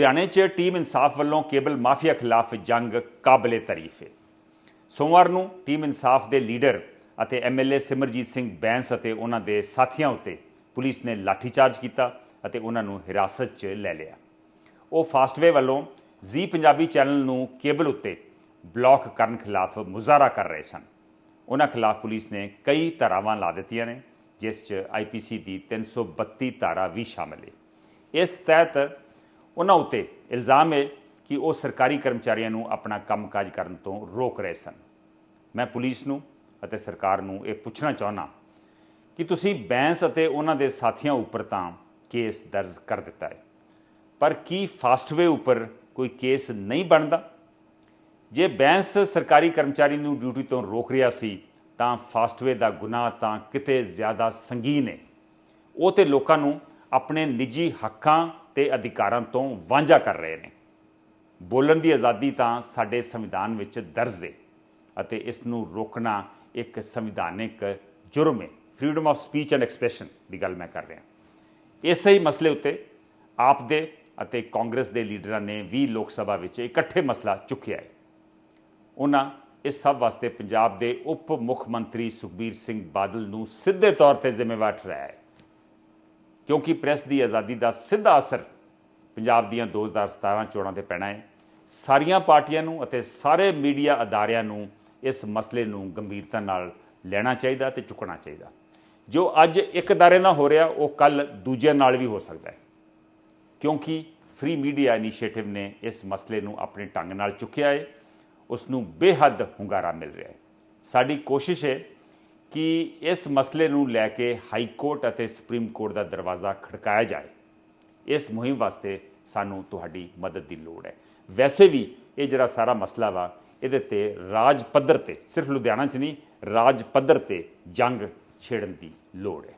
ਲੁਧਿਆਣੇ 'ਚ ਟੀਮ ਇਨਸਾਫ ਵੱਲੋਂ ਕੇਬਲ ਮਾਫੀਆ ਖਿਲਾਫ ਜੰਗ ਕਾਬਲੇ ਤਾਰੀਫ। ਹੈ ਸੋਮਵਾਰ ਨੂੰ ਟੀਮ ਇਨਸਾਫ ਦੇ ਲੀਡਰ ਅਤੇ ਐਮਐਲਏ ਸਿਮਰਜੀਤ ਸਿੰਘ ਬੈਂਸ ਅਤੇ ਉਹਨਾਂ ਦੇ ਸਾਥੀਆਂ ਉੱਤੇ ਪੁਲਿਸ ਨੇ ਲਾਠੀਚਾਰਜ ਕੀਤਾ ਅਤੇ ਉਹਨਾਂ ਨੂੰ ਹਿਰਾਸਤ 'ਚ ਲੈ ਲਿਆ। ਉਹ ਫਾਸਟਵੇ ਵੱਲੋਂ ਜ਼ੀ ਪੰਜਾਬੀ ਚੈਨਲ ਨੂੰ ਕੇਬਲ ਉੱਤੇ ਬਲੌਕ ਕਰਨ ਖਿਲਾਫ ਮੁਜ਼ਾਹਰਾ ਕਰ ਰਹੇ ਸਨ। ਉਹਨਾਂ ਖਿਲਾਫ ਪੁਲਿਸ ਨੇ ਕਈ ਧਾਰਾਵਾਂ ਲਾ ਦਿੱਤੀਆਂ ਨੇ, ਜਿਸ 'ਚ ਆਈਪੀਸੀ ਦੀ 332 ਧਾਰਾ ਵੀ ਸ਼ਾਮਲ ਹੈ ਇਸ ਤਹਿਤ ਉਹਨਾਂ ਉੱਤੇ ਇਲਜ਼ਾਮ ਹੈ ਕਿ ਉਹ ਸਰਕਾਰੀ ਕਰਮਚਾਰੀਆਂ ਨੂੰ ਆਪਣਾ ਕੰਮਕਾਜ ਕਰਨ ਤੋਂ ਰੋਕ ਰਹੇ ਸਨ। ਮੈਂ ਪੁਲਿਸ ਨੂੰ ਅਤੇ ਸਰਕਾਰ ਨੂੰ ਇਹ ਪੁੱਛਣਾ ਚਾਹੁੰਦਾ ਕਿ ਤੁਸੀਂ ਬੈਂਸ ਅਤੇ ਉਹਨਾਂ ਦੇ ਸਾਥੀਆਂ ਉੱਪਰ ਤਾਂ ਕੇਸ ਦਰਜ ਕਰ ਦਿੱਤਾ ਹੈ, ਪਰ ਕੀ ਫਾਸਟਵੇ ਉੱਪਰ ਕੋਈ ਕੇਸ ਨਹੀਂ ਬਣਦਾ? ਜੇ ਬੈਂਸ ਸਰਕਾਰੀ ਕਰਮਚਾਰੀ ਨੂੰ ਡਿਊਟੀ ਤੋਂ ਰੋਕ ਰਿਹਾ ਸੀ, ਤਾਂ ਫਾਸਟਵੇ ਦਾ ਗੁਨਾਹ ਤਾਂ ਕਿਤੇ ਜ਼ਿਆਦਾ ਸੰਗੀਨ ਹੈ। ਉਹ ਤੇ ਲੋਕਾਂ ਨੂੰ ਆਪਣੇ ਨਿੱਜੀ ਹੱਕਾਂ ਤੇ ਅਧਿਕਾਰਾਂ ਤੋਂ ਵਾਂਝਾ ਕਰ ਰਹੇ ਨੇ। ਬੋਲਣ ਦੀ ਆਜ਼ਾਦੀ ਤਾਂ ਸਾਡੇ ਸੰਵਿਧਾਨ ਵਿੱਚ ਦਰਜ ਹੈ ਅਤੇ ਇਸ ਨੂੰ ਰੋਕਣਾ ਇੱਕ ਸੰਵਿਧਾਨਿਕ ਜੁਰਮ ਹੈ freedom of speech and expression ਦੀ ਗੱਲ ਮੈਂ ਕਰ ਰਿਹਾ। ਇਸੇ ਹੀ ਮਸਲੇ ਉੱਤੇ ਆਪ ਦੇ ਅਤੇ ਕਾਂਗਰਸ ਦੇ ਲੀਡਰਾਂ ਨੇ ਵੀ ਲੋਕ ਸਭਾ ਵਿੱਚ ਇਕੱਠੇ ਮਸਲਾ ਚੁੱਕਿਆ ਹੈ ਉਹਨਾਂ ਇਸ ਸਭ ਵਾਸਤੇ ਪੰਜਾਬ ਦੇ ਉਪ ਮੁੱਖ ਮੰਤਰੀ ਸੁਖਬੀਰ ਸਿੰਘ ਬਾਦਲ ਨੂੰ ਸਿੱਧੇ ਤੌਰ ਤੇ ਜ਼ਿੰਮੇਵਾਰ ਠਹਿਰਾਇਆ ਹੈ ਕਿਉਂਕਿ ਪ੍ਰੈਸ ਦੀ ਆਜ਼ਾਦੀ ਦਾ ਸਿੱਧਾ ਅਸਰ ਪੰਜਾਬ ਦੀਆਂ 2017 ਚੋਣਾਂ ਤੇ ਪੈਣਾ ਹੈ। ਸਾਰੀਆਂ ਪਾਰਟੀਆਂ ਨੂੰ ਅਤੇ ਸਾਰੇ ਮੀਡੀਆ ਅਦਾਰਿਆਂ ਨੂੰ ਇਸ ਮਸਲੇ ਨੂੰ ਗੰਭੀਰਤਾ ਨਾਲ ਲੈਣਾ ਚਾਹੀਦਾ ਤੇ ਚੁੱਕਣਾ ਚਾਹੀਦਾ। ਜੋ ਅੱਜ ਇੱਕ ਅਦਾਰੇ ਨਾਲ ਹੋ ਰਿਹਾ, ਉਹ ਕੱਲ ਦੂਜੇ ਨਾਲ ਵੀ ਹੋ ਸਕਦਾ ਹੈ। ਕਿਉਂਕਿ ਫ੍ਰੀ ਮੀਡੀਆ ਇਨੀਸ਼ੀਏਟਿਵ ਨੇ ਇਸ ਮਸਲੇ ਨੂੰ ਆਪਣੇ ਢੰਗ ਨਾਲ ਚੁੱਕਿਆ ਹੈ। ਉਸ ਨੂੰ ਬੇਹੱਦ ਹੁੰਗਾਰਾ ਮਿਲ ਰਿਹਾ ਹੈ। ਸਾਡੀ ਕੋਸ਼ਿਸ਼ ਹੈ ਕਿ ਇਸ ਮਸਲੇ ਨੂੰ ਲੈ ਕੇ ਹਾਈ ਕੋਰਟ ਅਤੇ ਸੁਪਰੀਮ ਕੋਰਟ ਦਾ ਦਰਵਾਜ਼ਾ ਖੜਕਾਇਆ ਜਾਏ। ਇਸ ਮੁਹਿੰਮ ਵਾਸਤੇ ਸਾਨੂੰ ਤੁਹਾਡੀ ਮਦਦ ਦੀ ਲੋੜ ਹੈ। ਵੈਸੇ ਵੀ ਇਹ ਜਿਹੜਾ ਸਾਰਾ ਮਸਲਾ ਵਾ, ਇਹਦੇ ਤੇ ਰਾਜ ਪੱਧਰ ਤੇ, ਸਿਰਫ ਲੁਧਿਆਣਾ 'ਚ ਨਹੀਂ, ਰਾਜ ਪੱਧਰ ਤੇ ਜੰਗ ਛੇੜਨ ਦੀ ਲੋੜ ਹੈ।